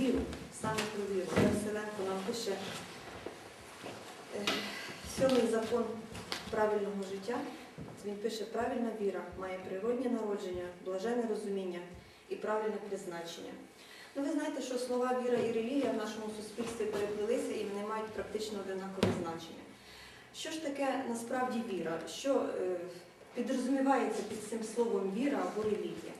віру, саме про віру. Василенко нам пише е, сьомий закон правильного життя. Він пише, правильна віра має природнє народження, блаженне розуміння і правильне призначення. Ну, ви знаєте, що слова віра і релігія в нашому суспільстві переплилися і вони мають практично одинакове значення. Що ж таке насправді віра? Що е, підрозумівається під цим словом віра або релігія?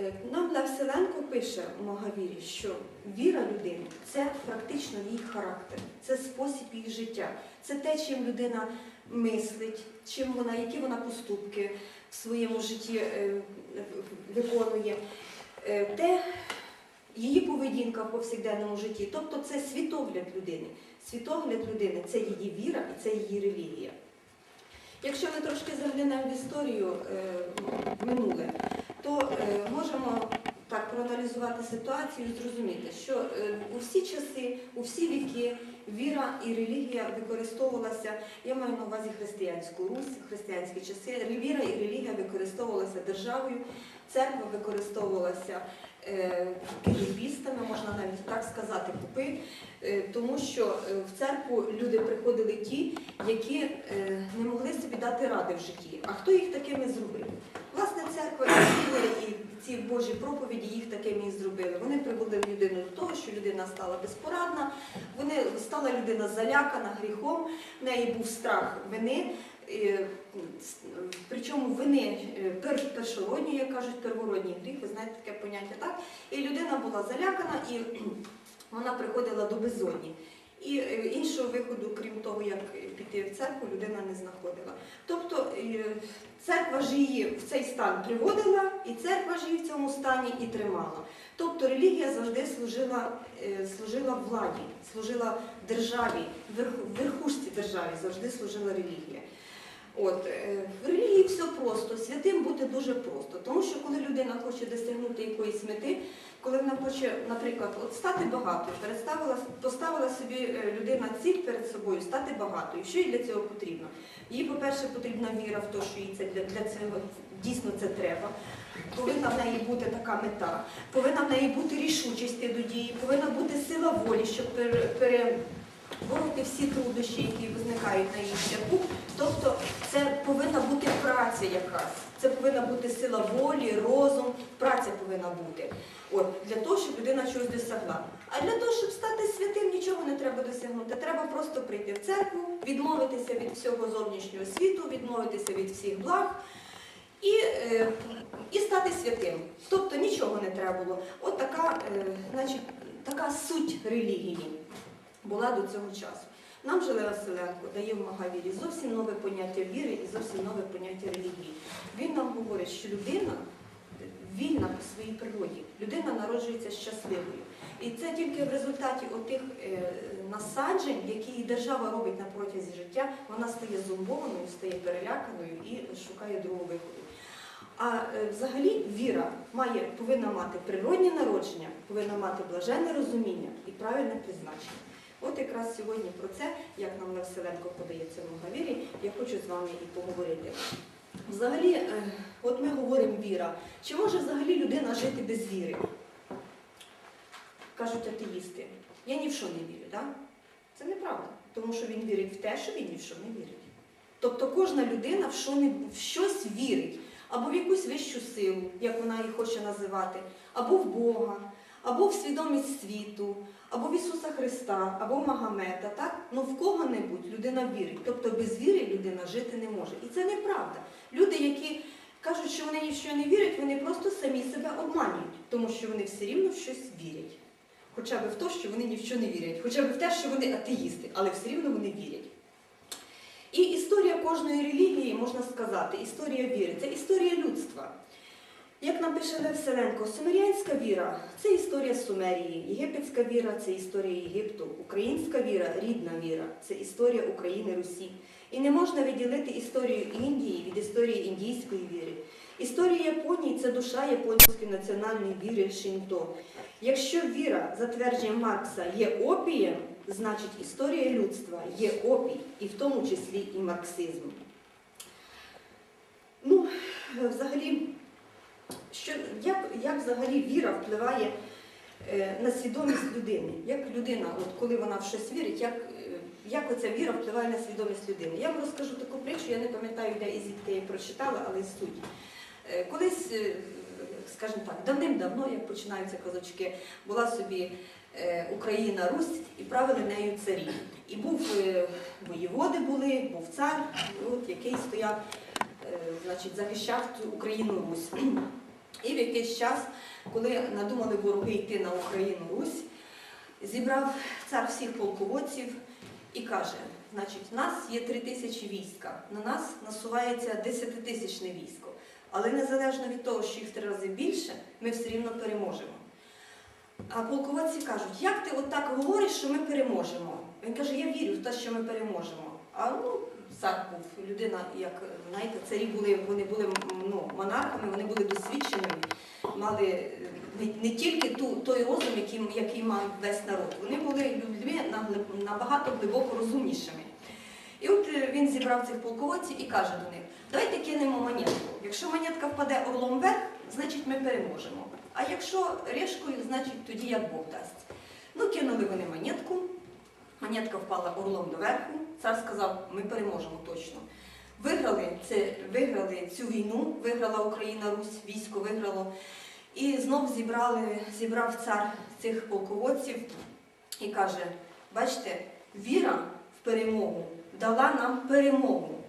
Е, Нам Левселенко пише у Магавірі, що віра людини це практично її характер, це спосіб її життя, це те, чим людина мислить, чим вона, які вона поступки в своєму житті е, виконує, Е, те її поведінка в повсякденному житті. Тобто це світогляд людини. Світогляд людини це її віра і це її релігія. Якщо ми трошки заглянемо в історію в минуле, то е, можемо так проаналізувати ситуацію і зрозуміти, що е, у всі часи, у всі віки віра і релігія використовувалася, я маю на увазі християнську Русь, християнські часи, віра і релігія використовувалася державою, церква використовувалася кирибістами, можна навіть сказати, попи, е, тому що е, в церкву люди приходили ті, які е, не могли собі дати ради в житті. А хто їх такими зробив? Власне, церква і ці Божі проповіді їх такими і зробили. Вони приводили людину до того, що людина стала безпорадна, вони стала людина залякана гріхом, в неї був страх вини. Причому вини першородні, як кажуть, первородній гріх, ви знаєте таке поняття, так? І людина була залякана, і вона приходила до безодні. І е, іншого виходу, крім того, як піти в церкву, людина не знаходила. Тобто е, церква ж її в цей стан приводила, і церква ж її в цьому стані і тримала. Тобто релігія завжди служила, е, служила владі, служила державі, верх- верхушці державі завжди служила релігія. От, в релігії все просто, святим бути дуже просто. Тому що коли людина хоче досягнути якоїсь мети, коли вона хоче, наприклад, от стати багатою, поставила собі е, людина ціль перед собою стати багатою. Що їй для цього потрібно? Їй, по-перше, потрібна віра в те, що їй це для, для цього дійсно це треба. Повинна в неї бути така мета, повинна в неї бути рішучість до дії, повинна бути сила волі, щоб пере, перебороти всі труднощі, які визникають на її шляху. Тобто це повинна бути праця якась, це повинна бути сила волі, розум, праця повинна бути. От, для того, щоб людина чогось досягла. А для того, щоб стати святим, нічого не треба досягнути. Треба просто прийти в церкву, відмовитися від всього зовнішнього світу, відмовитися від всіх благ і, е, і стати святим. Тобто нічого не треба було. От така, е, значить, така суть релігії була до цього часу. Нам же Василенко дає в Магавірі зовсім нове поняття віри і зовсім нове поняття релігії. Він нам говорить, що людина вільна по своїй природі, людина народжується щасливою. І це тільки в результаті отих е, насаджень, які і держава робить на протязі життя, вона стає зомбованою, стає переляканою і шукає другого виходу. А е, взагалі віра має, повинна мати природнє народження, повинна мати блаженне розуміння і правильне призначення. От якраз сьогодні про це, як нам Лев Селенко подає в цьому гавірі, я хочу з вами і поговорити. Взагалі, е, от ми говоримо віра. Чи може взагалі людина жити без віри? Кажуть атеїсти. Я ні в що не вірю, так? Це неправда, тому що він вірить в те, що він ні в що не вірить. Тобто кожна людина в, що не, в щось вірить, або в якусь вищу силу, як вона її хоче називати, або в Бога, або в свідомість світу, або в Ісуса Христа, або в Магомета, так? Ну в кого-небудь людина вірить. Тобто без віри людина жити не може. І це неправда. Люди, які кажуть, що вони ні в що не вірять, вони просто самі себе обманюють, тому що вони все рівно в щось вірять. Хоча б в те, що вони ні в що не вірять, хоча б в те, що вони атеїсти, але все рівно вони вірять. І історія кожної релігії, можна сказати, історія віри це історія людства. Як нам пише Лев Селенко, сумеріанська віра це історія Сумерії, єгипетська віра це історія Єгипту, українська віра рідна віра, це історія України Русі. І не можна відділити історію Індії від історії індійської віри. Історія Японії це душа японської національної віри Шинто. Якщо віра, за твердженням Маркса, є опієм, значить історія людства є опій, і в тому числі і марксизм. Ну, взагалі, що, як, як взагалі віра впливає е, на свідомість людини. Як людина, от коли вона в щось вірить, як, е, як оця віра впливає на свідомість людини. Я вам розкажу таку притчу, я не пам'ятаю, де і звідки я її прочитала, але суть. Е, Колись, е, скажімо так, давним-давно, як починаються казочки, була собі е, Україна, Русь і правили нею царі. І був е, воєводи були, був цар, от, який стояв, е, значить, захищав Україну Русь. І в якийсь час, коли надумали вороги йти на Україну Русь, зібрав цар всіх полководців і каже: значить, в нас є три тисячі війська, на нас насувається десятитисячне військо. Але незалежно від того, що їх три рази більше, ми все рівно переможемо. А полководці кажуть, як ти отак говориш, що ми переможемо? Він каже, я вірю в те, що ми переможемо. А ну, цар був людина, як знаєте, царі були, вони були ну, монархами, вони були досвідченими, мали е, не, не тільки ту, той розум, який, який мав весь народ. Вони були людьми набагато глибоко розумнішими. І от е, він зібрав цих полководців і каже до них: давайте кинемо монетку. Якщо монетка впаде орлом вверх, значить ми переможемо. А якщо решкою, значить тоді як Бог дасть. Ну, кинули вони монетку, монетка впала орлом доверху. Цар сказав, ми переможемо точно. Виграли, це, виграли цю війну, виграла Україна, Русь, військо виграло. І знов зібрали, зібрав цар цих полководців і каже: бачите, віра в перемогу дала нам перемогу.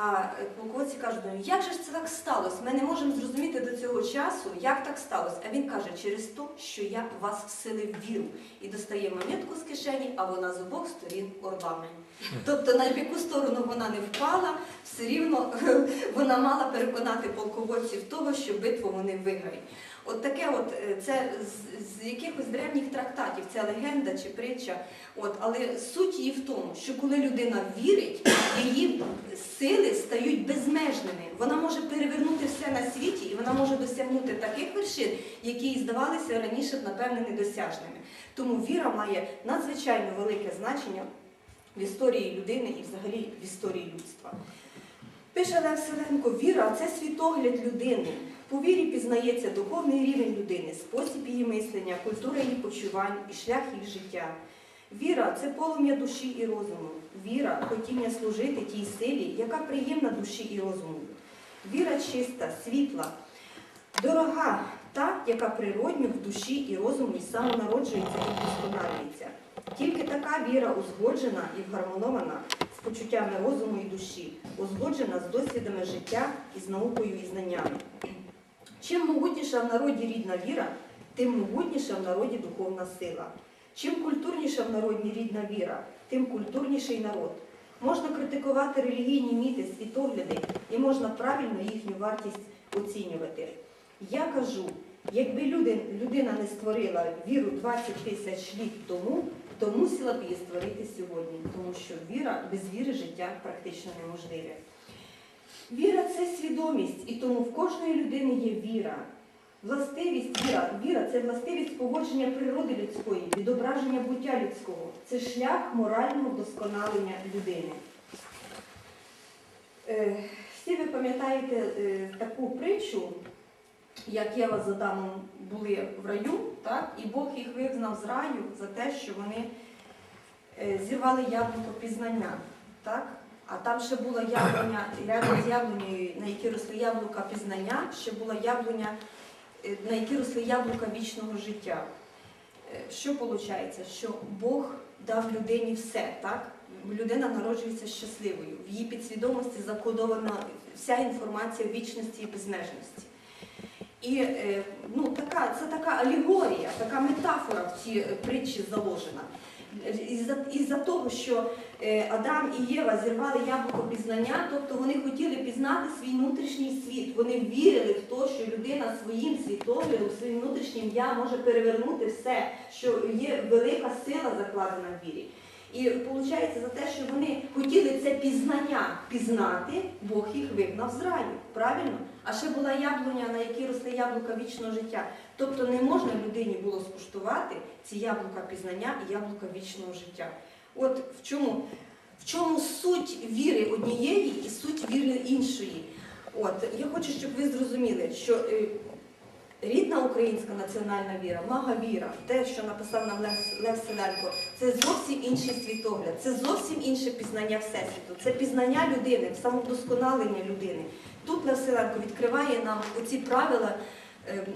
А е, полководці кажуть, «Ну, як же ж це так сталося? Ми не можемо зрозуміти до цього часу, як так сталося. А він каже, через те, що я вас вселив віру. І достає монетку з кишені, а вона з обох сторін орлами. Тобто на яку сторону вона не впала, все рівно вона мала переконати полководців того, що битву вони виграють. От таке, от е, це з, з якихось древніх трактатів, це легенда чи притча. От, але суть її в тому, що коли людина вірить, її сили стають безмежними. Вона може перевернути все на світі і вона може досягнути таких вершин, які їй здавалися раніше напевне, недосяжними. Тому віра має надзвичайно велике значення в історії людини і взагалі в історії людства. Пише Лев Селенко, віра це світогляд людини. По вірі пізнається духовний рівень людини, спосіб її мислення, культура її почувань і шлях її життя. Віра це полум'я душі і розуму. Віра хотіння служити тій силі, яка приємна душі і розуму. Віра чиста, світла, дорога, та, яка природньо в душі і розумі самонароджується і вдосконалюється. Тільки така віра узгоджена і вгармонована з почуттями розуму і душі, узгоджена з досвідами життя і з наукою і знаннями. Чим могутніша в народі рідна віра, тим могутніша в народі духовна сила. Чим культурніша в народі рідна віра, тим культурніший народ. Можна критикувати релігійні міти, світогляди і можна правильно їхню вартість оцінювати. Я кажу, якби людина не створила віру 20 тисяч літ тому, то мусила б її створити сьогодні, тому що віра без віри життя практично неможливе. Віра це свідомість, і тому в кожної людини є віра. Властивість віра, віра це властивість погодження природи людської, відображення буття людського. Це шлях морального вдосконалення людини. Е, всі ви пам'ятаєте е, таку притчу, як Єва з Адамом були в раю, так? і Бог їх вигнав з раю за те, що вони е, зірвали яблуко пізнання. Так? А там ще була яблуня, рядом з яблунею, на якій росли яблука пізнання, ще була яблуня, е, на якій росли яблука вічного життя. Е, Що виходить? Що Бог дав людині все, так? Людина народжується щасливою. В її підсвідомості закодована вся інформація вічності і безмежності. І е, ну, така, це така алегорія, така метафора в цій е, притчі заложена. Із-за із того, що е, Адам і Єва зірвали яблуко пізнання, тобто вони хотіли пізнати свій внутрішній світ. Вони вірили в те, що людина своїм світоглядом, своїм внутрішнім я може перевернути все, що є велика сила закладена в вірі. І виходить за те, що вони хотіли це пізнання пізнати, Бог їх вигнав з раю. Правильно? А ще була яблуня, на якій росте яблука вічного життя. Тобто не можна людині було скуштувати ці яблука пізнання і яблука вічного життя. От в чому, в чому суть віри однієї і суть віри іншої. От я хочу, щоб ви зрозуміли, що е, Рідна українська національна віра, мага віра, те, що написав нам Лев, Лев Селенко, це зовсім інший світогляд, це зовсім інше пізнання Всесвіту, це пізнання людини, самовдосконалення людини. Тут Лев Селенко відкриває нам оці правила, е,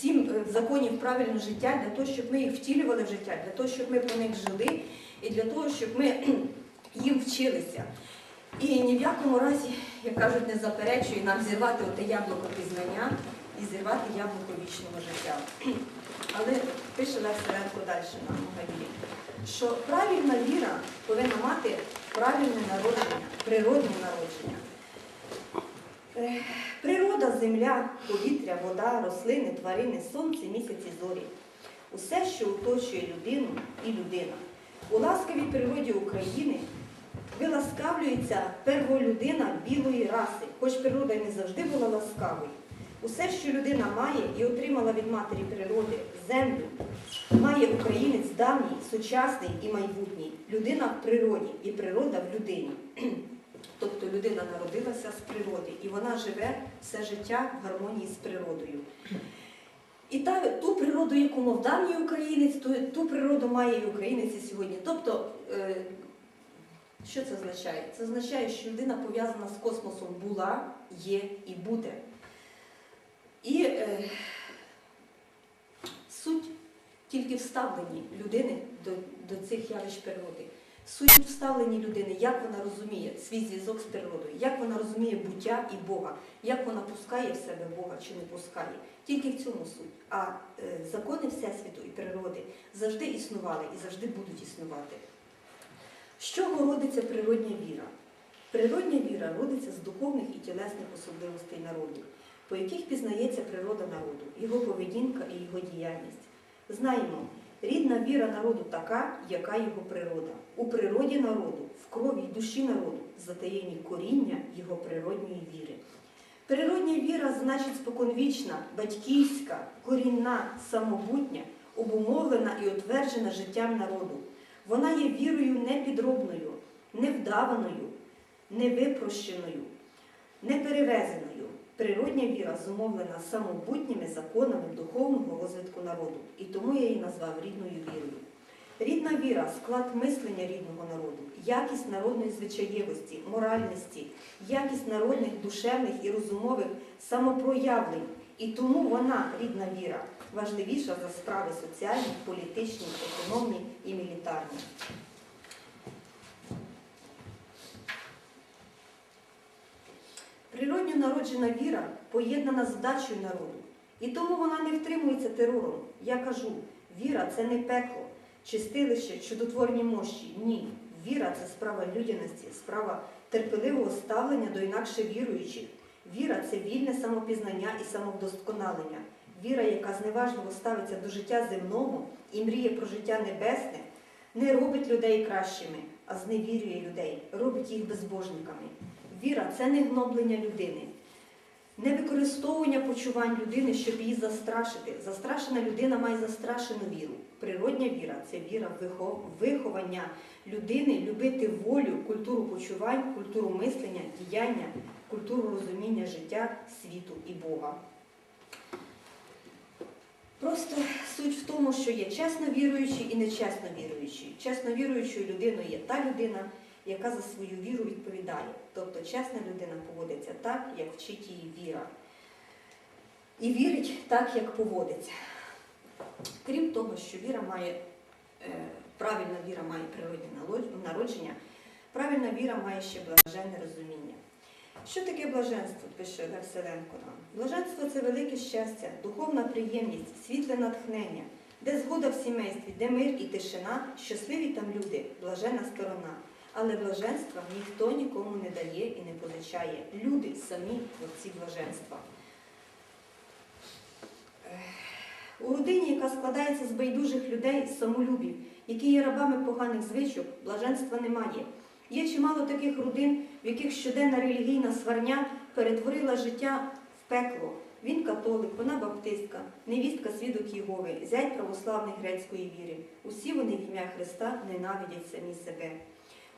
сім е, законів правильного життя для того, щоб ми їх втілювали в життя, для того, щоб ми по них жили і для того, щоб ми їм вчилися. І ні в якому разі, як кажуть, не заперечує нам зірвати оте яблуко пізнання і зірвати яблуко вічного життя. Але пише Лев Сиренко далі на Могаві, що правильна віра повинна мати правильне народження, природне народження. Е, Природа, земля, повітря, вода, рослини, тварини, сонце, місяць і зорі. Усе, що оточує людину і людина. У ласкавій природі України виласкавлюється перволюдина білої раси, хоч природа не завжди була ласкавою. Усе, що людина має і отримала від матері природи, землю, має українець давній, сучасний і майбутній. Людина в природі і природа в людині. Тобто людина народилася з природи і вона живе все життя в гармонії з природою. І та, ту природу, яку мав давній українець, ту, ту природу має і українець і сьогодні. Тобто, е, що це означає? Це означає, що людина пов'язана з космосом була, є і буде. І е, суть тільки вставлені людини до, до цих явищ природи. Суть вставленні людини, як вона розуміє свій зв'язок з природою, як вона розуміє буття і Бога, як вона пускає в себе Бога чи не пускає. Тільки в цьому суть. А е, закони Всесвіту і природи завжди існували і завжди будуть існувати. З чого родиться природня віра? Природня віра родиться з духовних і тілесних особливостей народу, по яких пізнається природа народу, його поведінка і його діяльність. Знаємо, рідна віра народу така, яка його природа. У природі народу, в крові й душі народу затаєні коріння його природньої віри. Природня віра значить споконвічна, батьківська, корінна, самобутня, обумовлена і утверджена життям народу. Вона є вірою непідробною, невдаваною, невипрощеною, неперевезеною. Природня віра зумовлена самобутніми законами духовного розвитку народу, і тому я її назвав рідною вірою. Рідна віра склад мислення рідного народу, якість народної звичаєвості, моральності, якість народних душевних і розумових самопроявлень. І тому вона, рідна віра, важливіша за справи соціальні, політичні, економні і мілітарні. Природньо народжена віра поєднана з вдачею народу. І тому вона не втримується терором. Я кажу, віра це не пекло, чистилище, чудотворні мощі. Ні. Віра це справа людяності, справа терпеливого ставлення до інакше віруючих. Віра це вільне самопізнання і самовдосконалення. Віра, яка зневажливо ставиться до життя земного і мріє про життя небесне, не робить людей кращими, а зневірює людей, робить їх безбожниками. Віра це не гноблення людини, не використовування почувань людини, щоб її застрашити. Застрашена людина має застрашену віру. Природня віра це віра в виховання людини, любити волю, культуру почувань, культуру мислення, діяння, культуру розуміння життя, світу і Бога. Просто суть в тому, що є чесно віруючий і нечесно віруючий. Чесно віруючою людиною є та людина, яка за свою віру відповідає. Тобто чесна людина поводиться так, як вчить її віра. І вірить так, як поводиться. Крім того, що віра має, е, правильна віра має природне народження, правильна віра має ще блаженне розуміння. Що таке блаженство, пише Лев нам? Блаженство це велике щастя, духовна приємність, світле натхнення, де згода в сімействі, де мир і тишина, щасливі там люди, блажена сторона. Але блаженства ніхто нікому не дає і не позичає. Люди самі творці блаженства. У родині, яка складається з байдужих людей, самолюбів, які є рабами поганих звичок, блаженства немає. Є чимало таких родин, в яких щоденна релігійна сварня перетворила життя в пекло. Він католик, вона баптистка, невістка свідок Єгови, зять православний грецької віри. Усі вони в ім'я Христа ненавидять самі себе.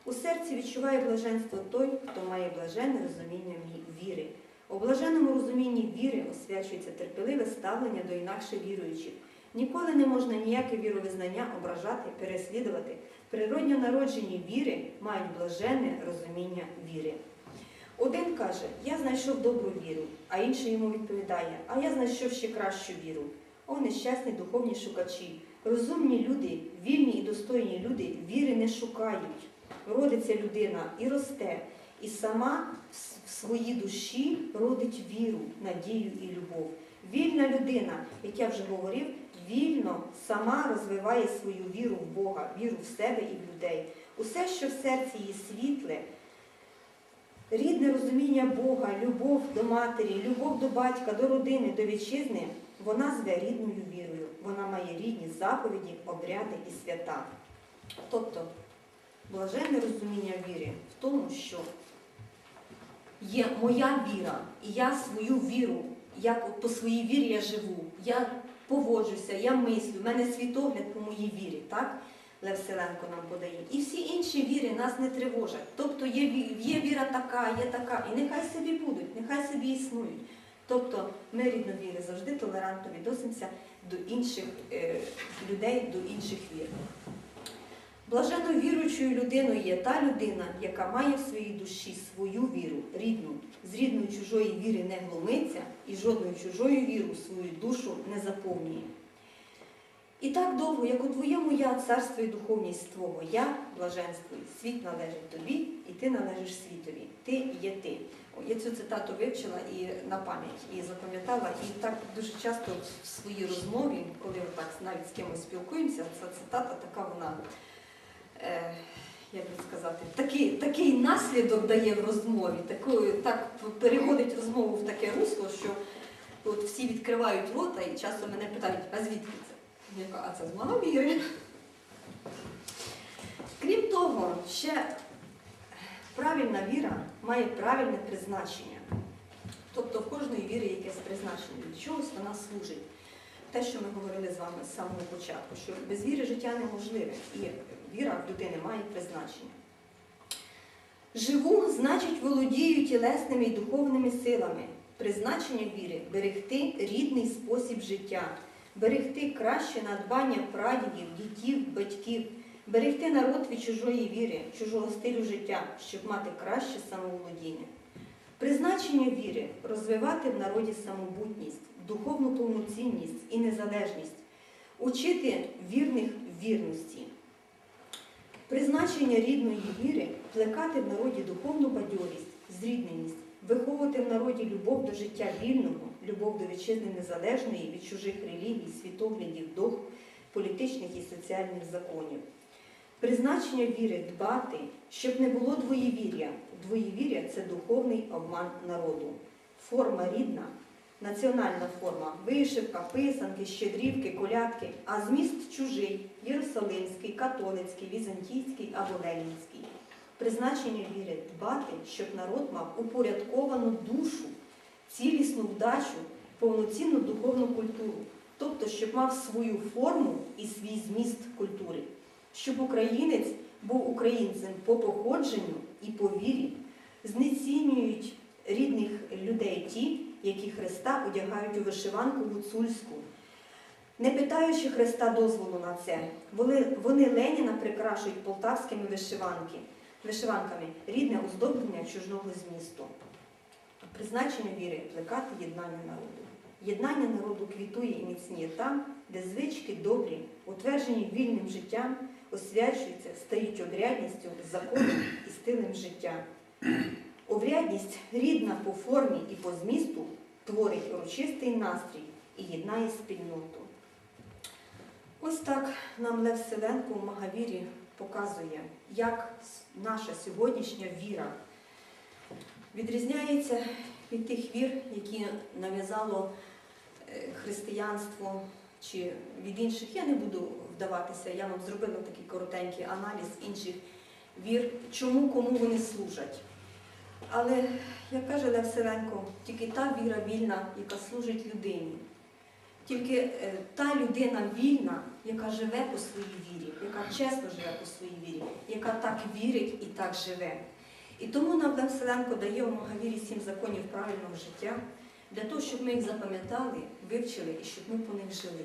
У серці відчуває блаженство той, хто має блаженне розуміння віри. У блаженному розумінні віри освячується терпеливе ставлення до інакше віруючих. Ніколи не можна ніяке віровизнання ображати, переслідувати. Природньо народжені віри мають блаженне розуміння віри. Один каже, я знайшов добру віру, а інший йому відповідає, а я знайшов ще кращу віру. О, нещасні духовні шукачі, розумні люди, вільні і достойні люди віри не шукають. Родиться людина і росте, і сама в своїй душі родить віру, надію і любов. Вільна людина, як я вже говорив, вільно сама розвиває свою віру в Бога, віру в себе і в людей. Усе, що в серці її світле, рідне розуміння Бога, любов до матері, любов до батька, до родини, до вітчизни, вона зве рідною вірою. Вона має рідні заповіді, обряди і свята. Тобто, блаженне розуміння віри в тому, що є моя віра, і я свою віру, як по своїй вірі я живу, я поводжуся, я мислю, в мене світогляд по моїй вірі, так? Лев Селенко нам подає. І всі інші віри нас не тривожать. Тобто є, є віра така, є така, і нехай собі будуть, нехай собі існують. Тобто ми рідновіри завжди толерантно відносимося до інших е, людей, до інших вір. Блаженно віруючою людиною є та людина, яка має в своїй душі свою віру, рідну, з рідної чужої віри не глумиться і жодною чужою віру свою душу не заповнює. І так довго, як у твоєму я, царство і духовність твого я блаженствую, світ належить тобі, і ти належиш світові. Ти є ти. Я цю цитату вивчила і на пам'ять і запам'ятала, і так дуже часто в своїй розмові, коли так навіть з кимось спілкуємося, ця цитата така вона, як би сказати, такий, такий наслідок дає в розмові, такою, так переводить розмову в таке русло, що от всі відкривають рота і часто мене питають, а звідки це? Я кажу, а це з мого віри. Крім того, ще правильна віра має правильне призначення. Тобто в кожної віри якесь призначення, до чогось вона служить. Те, що ми говорили з вами з самого початку, що без віри життя неможливе, і віра в людини має призначення. Живу, значить, володію тілесними і духовними силами. Призначення віри берегти рідний спосіб життя, берегти краще надбання прадідів, дітів, батьків, берегти народ від чужої віри, чужого стилю життя, щоб мати краще самоволодіння. Призначення віри розвивати в народі самобутність, духовну повноцінність і незалежність, учити вірних вірності. Призначення рідної віри плекати в народі духовну бадьорість, зрідненість, виховувати в народі любов до життя вільного, любов до вітчизни незалежної від чужих релігій, світоглядів, догм, політичних і соціальних законів. Призначення віри дбати, щоб не було двоєвір'я. Двоєвір'я це духовний обман народу. Форма рідна, національна форма. Вишивка, писанки, щедрівки, колядки, а зміст чужий єрусалимський, католицький, візантійський або ленінський. Призначення віри дбати, щоб народ мав упорядковану душу, цілісну вдачу, повноцінну духовну культуру, тобто, щоб мав свою форму і свій зміст культури, щоб українець був українцем по походженню і по вірі, знецінюють рідних людей ті, які Христа одягають у вишиванку гуцульську. Не питаючи Христа дозволу на це, вони, Леніна прикрашують полтавськими вишиванки, вишиванками, рідне оздоблення чужого змісту. Призначення віри плекати єднання народу. Єднання народу квітує і міцніє там, де звички добрі, утверджені вільним життям, освячуються, стають обрядністю, законом і стилем життя. Обрядність рідна по формі і по змісту творить урочистий настрій і єднає спільноту. Ось так нам Лев Селенко в Магавірі показує, як наша сьогоднішня віра відрізняється від тих вір, які нав'язало е, християнство чи від інших. Я не буду вдаватися, я вам зробила такий коротенький аналіз інших вір, чому кому вони служать. Але, як каже Лев Селенко, тільки та віра вільна, яка служить людині. Тільки е, та людина вільна, яка живе по своїй вірі, яка чесно живе по своїй вірі, яка так вірить і так живе. І тому нам Вселенко дає у Магавірі сім законів правильного життя для того, щоб ми їх запам'ятали, вивчили і щоб ми по них жили.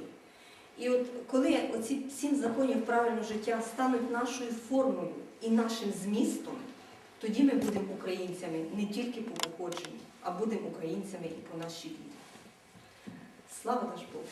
І от коли оці сім законів правильного життя стануть нашою формою і нашим змістом, тоді ми будемо українцями не тільки по походженню, а будемо українцями і по нашій вірі. Слава наш Богу!